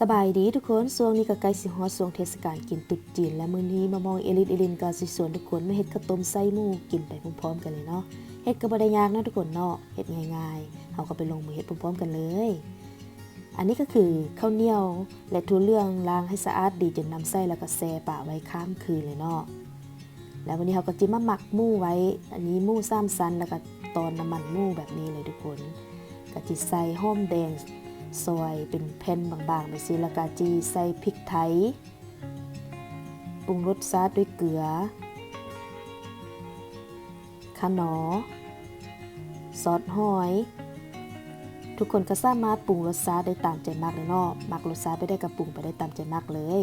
สบายดีทุกคนช่วงนี้ก็ใกล้สิฮอดช่วงเทศกาลกินตุ๊จีน และมื้อนี้มามองเอลินเอลินก็สิชวนทุกคนมาเฮ็ดข้าวต้มไส้หมูกินไปพร้อมๆกันเลยเนาะเฮ็ดก็บ่ได้ยากนะทุกคนเนาะเฮ็ดง่ายๆเฮาก็ไปลงมือเฮ็ดพร้อมๆกันเลย อันนี้ก็คือข้าวเหนียวและถั่วเหลืองล้างให้สะอาดดีจนนำไส้แล้วก็แช่ป่าไว้ข้ามคืนเลยเนาะแล้ววันนี้เราก็จิมาหมักหมูไว้ อันนี้หมูซ้ำซันแล้วก็ตอนน้ำมันหมูแบบนี้เลยทุกคนก็จิใส่หอมแดง ซอยเป็นแผ่นบางๆไปสิล้วก็จีใส่พริกไทยปรุงรสชาด้วยเกลือขนอ ซอสหอย ทุกคนก็สามารถปรุงรสชาได้ตามใจมักเลยเนาะมักรสชาไปได้ก็ปรุงไปได้ตามใจมักเลย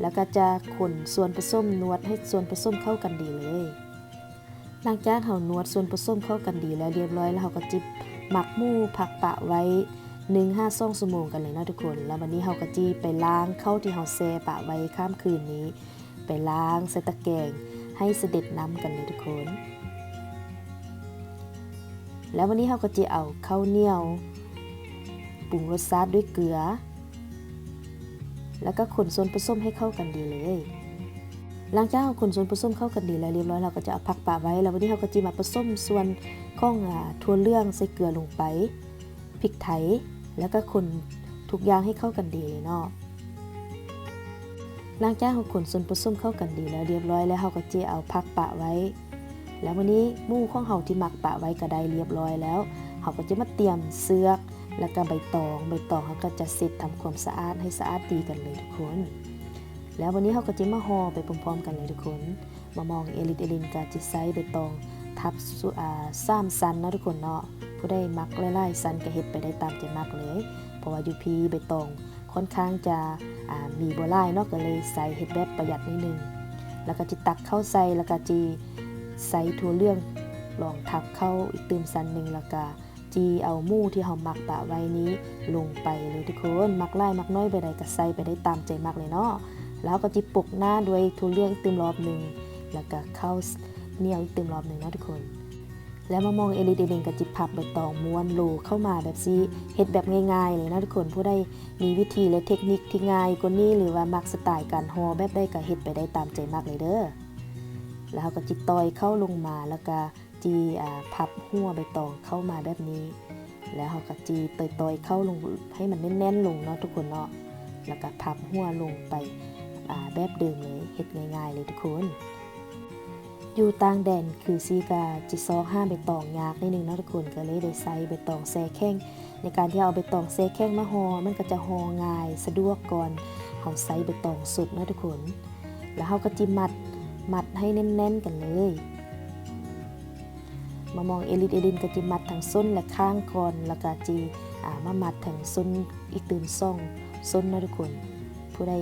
แล้วก็จะคนส่วนผสมนวดให้ส่วนผสมเข้ากันดีเลยหลังจากเฮานวดส่วนผสมเข้ากันดีแล้วเรียบร้อยแล้วเฮาก็จิบหมักหมูผักปะไว้ หนึ่งห้าซ่องชั่วโมงกันเลยนะทุกคน แล้ววันนี้เฮากะจีไปล้างเข้าที่เฮาแซ่ปะไว้ข้ามคืนนี้ ไปล้างใส่ตะแกรงให้เสด็จน้ำกันเลยทุกคน แล้ววันนี้เฮากะจีเอาข้าวเหนียวปรุงรสชาติด้วยเกลือ แล้วก็คนส่วนผสมให้เข้ากันดีเลยหลังจากเอาคนส่วนผสมเข้ากันดีแล้วเรียบร้อยเราก็จะเอาผักปะไว้แล้ววันนี้เราก็จะมาผสมส่วนข้องอ่าทั่วเรื่องใส่เกลือลงไปพริกไทย แล้วก็คนทุกอย่างให้เข้ากันดีเลยเนาะหลังจากเราคนส่วนผสมเข้ากันดีแล้วเรียบร้อยแล้วเราก็จเอาผักปะไว้ แล้ววันนี้มูของเราที่หมักปะไว้ก็ได้เรียบร้อยแล้วเราก็จะมาเตรียมเสือกแล้วก็ใบตอง ใบตองเราก็จะเสร็จทำความสะอาดให้สะอาดดีกันเลยทุกคน แล้ววันนี้เราก็จะมาห่อไปพร้อมๆ กันเลยทุกคน มามองเอลิตเอลินกาจิไซใบตอง ทับสุอาซ้ำซันนะทุกคนเนาะ ผู้ได้มักไล่ๆซันก็เฮ็ดไปได้ตามใจมักเลย เพราะว่ายูพีใบตองค่อนข้างจะมีบัวลายเนาะก็เลยใส่เฮ็ดแบบประหยัดนิดนึง แล้วก็จิตักเข้าใส่แล้วก็จีใส่ถั่วเรื่องลองทับเข้าอีกเติมซันหนึ่งแล้วก็จีเอามูที่เราหมักปะไว้นี้ลงไปเลยทุกคนมักไล่มักน้อยไปใดก็ใส่ไปได้ตามใจมักเลยเนาะแล้วก็จิปกหน้าด้วยถั่วเรื่องอีกเติมรอบหนึ่งแล้วก็เข้าเหนียวอีกเติมรอบหนึ่งนะทุกคน แล้วมามองเอลิเดเดงกับจิบพับใบตองม้วนโลเข้ามาแบบซีเฮ็ดแบบง่ายๆเลยนะทุกคนผู้ได้มีวิธีและเทคนิคที่ง่ายกว่านี้หรือว่ามักสไตล์การหอแบบได้ก็เฮ็ดไปได้ตามใจมากเลยเด้อแล้วเขาก็จิตอยเข้าลงมาแล้วก็จีอ่าพับหัวใบตองเข้ามาแบบนี้ แล้วเขาก็จีตอยๆเข้าลงให้มันแน่นๆลงเนาะทุกคนเนาะแล้วก็พับหัวลงไปแบบเดิมเลยเฮ็ดง่าย ๆ เลยทุกคน อยู่ต่างแดนคือซีกาจิซอกห้าใบตองยากนิดนึงนะทุกคนก็เลยได้ใส่ใบตองแซ่แข้งในการที่เอาใบตองแซ่แข้งมาหอ่อมันก็จะห่อง่ายสะดวกก่อนเอาใส่ใบตองสุดนะทุกคน แล้วเฮาก็จิมัดมัดให้แน่นๆกันเลยมามองเอลิดเอลินก็จิมัดทั้งส้นและข้างก่อนแล้วก็จีอ่ามามัดทั้งส้นอีกตื่นซ่องส้นนะทุกคน ผู้ใด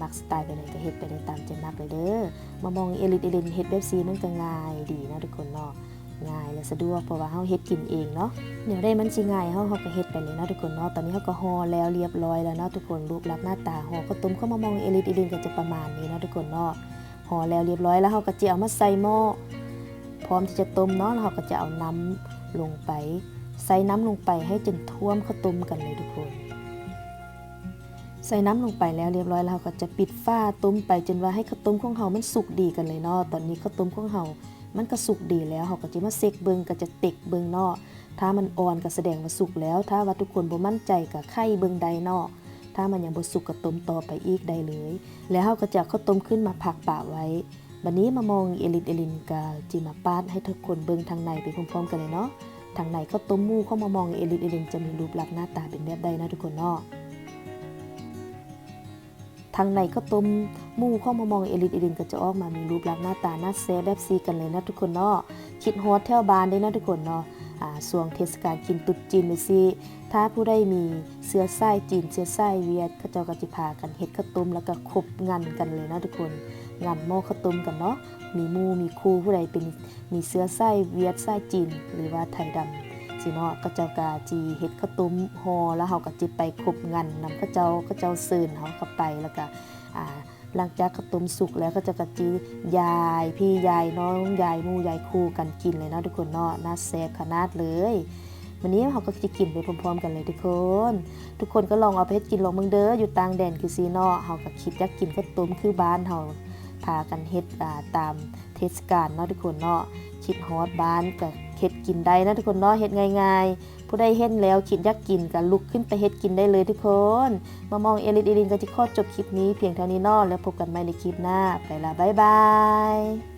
มักสไตล์ไปเลยก็เฮ็ดไปได้ตามใจมักเลยเด้อมามองเอลิดเอลินเฮ็ดแบบซีมันก็ง่ายดีนะทุกคนเนาะง่ายและสะดวกเพราะว่าเฮาเฮ็ดกินเองเนาะเดี๋ยวได้มันสิง่ายเฮาเฮาก็เฮ็ดไปเลยเนาะทุกคนเนาะตอนนี้เฮาก็ห่อแล้วเรียบร้อยแล้วเนาะทุกคนรูปลักษณ์หน้าตาห่อข้าวต้มเข้ามามองเอลิดเอลินก็จะประมาณนี้เนาะทุกคนเนาะห่อแล้วเรียบร้อยแล้วเฮาก็จะเอามาใส่หม้อพร้อมที่จะต้มเนาะแล้วเฮาก็จะเอาน้ำลงไปใส่น้ำลงไปให้จนท่วมข้าวต้มกันเลยทุกคน ส่น้ำลงไปแล้วเรียบร้อยแล้วเราก็จะปิดฝ้าต้มไปจนว่าให้ข้าวต้มของเฮามันสุกดีกันเลยเนาะตอนนี้ข้าวต้มของเฮามันก็สุกดีแล้วเฮาก็จะมาเซกเบิงก็จะเต็กเบิงเนาะถ้ามันอ่อนก็แสดงว่าสุกแล้ว ถ้าว่าทุกคนบ่มั่นใจก็ไข่เบิงใดเนาะถ้ามันยังบ่สุกก็ต้มต่อไปอีกได้เลย แล้วเฮาก็จะข้าวต้มขึ้นมาผักปะไว้บัดนี้มามองเอลินเอลินกาจิมาปาดให้ทุกคนเบิงทางในไปพร้อมๆกันเลยเนาะทางในข้าวต้มหมูเข้ามามองเอลินเอลินจะมีรูปลักษณ์หน้าตาเป็นแบบใดนะทุกคนเนาะ ทางในก็ต้มมูเข้ามามองเอลิดเอลินก็จะออกมามีรูปลักษณ์หน้าตาหน้าแซ่แบบซีกันเลยนะทุกคนเนาะคิดฮอดแถวบานได้นะทุกคนเนาะอ่วงเทศกาลกินตุ๊ดจีนเลยสิถ้าผู้ใดมีเสื้อไส้จีนเสื้อไส้เวียดเขาเจ้าก็จะพากันเฮ็ดข้าวต้มแล้วก็คบงันกันเลยนะทุกคนงันหม้อข้าวต้มกันเนาะมีมูมีครูผู้ใดเป็นมีเสื้อไส้เวียดไส้จีนหรือว่าไทยดำ สิเนาะก็เจ้ากาจีเฮ็ดข้าวต้มฮอแล้วเฮาก็จิไปคบงันนำข้าเจ้าข้าเจ้าเซิญเฮาเข้าไปแล้วก็อ่าหลังจากข้าวต้มสุกแล้วก็จะกะจียายพี่ยายน้องยายมู่ยายคู่กันกินเลยเนาะทุกคนเนาะน่าแซ่บขนาดเลยวันนี้เราก็จะกินไปพร้อมๆ กันเลยทุกคน ทุกคนก็ลองเอาไปเฮ็ดกินลองเบิ่งเด้ออยู่ต่างแดนคือซีเนาะเฮาก็คิดอยากกินข้าวต้มคือบ้านเฮาพากันเฮ็ดอ่าตามเทศกาลเนาะทุกคนเนาะคิดฮอดบ้านก็ เฮ็ดกินได้นะทุกคนเนาะเฮ็ดง่ายๆ ผู้ใดเห็นแล้วคิดอยากกินก็ลุกขึ้นไปเฮ็ดกินได้เลยทุกคน มามองเอลินเอลินก็จะขอจบคลิปนี้เพียงเท่านี้นาะแล้วพบกันใหม่ในคลิปหน้าไปละบ๊ายบาย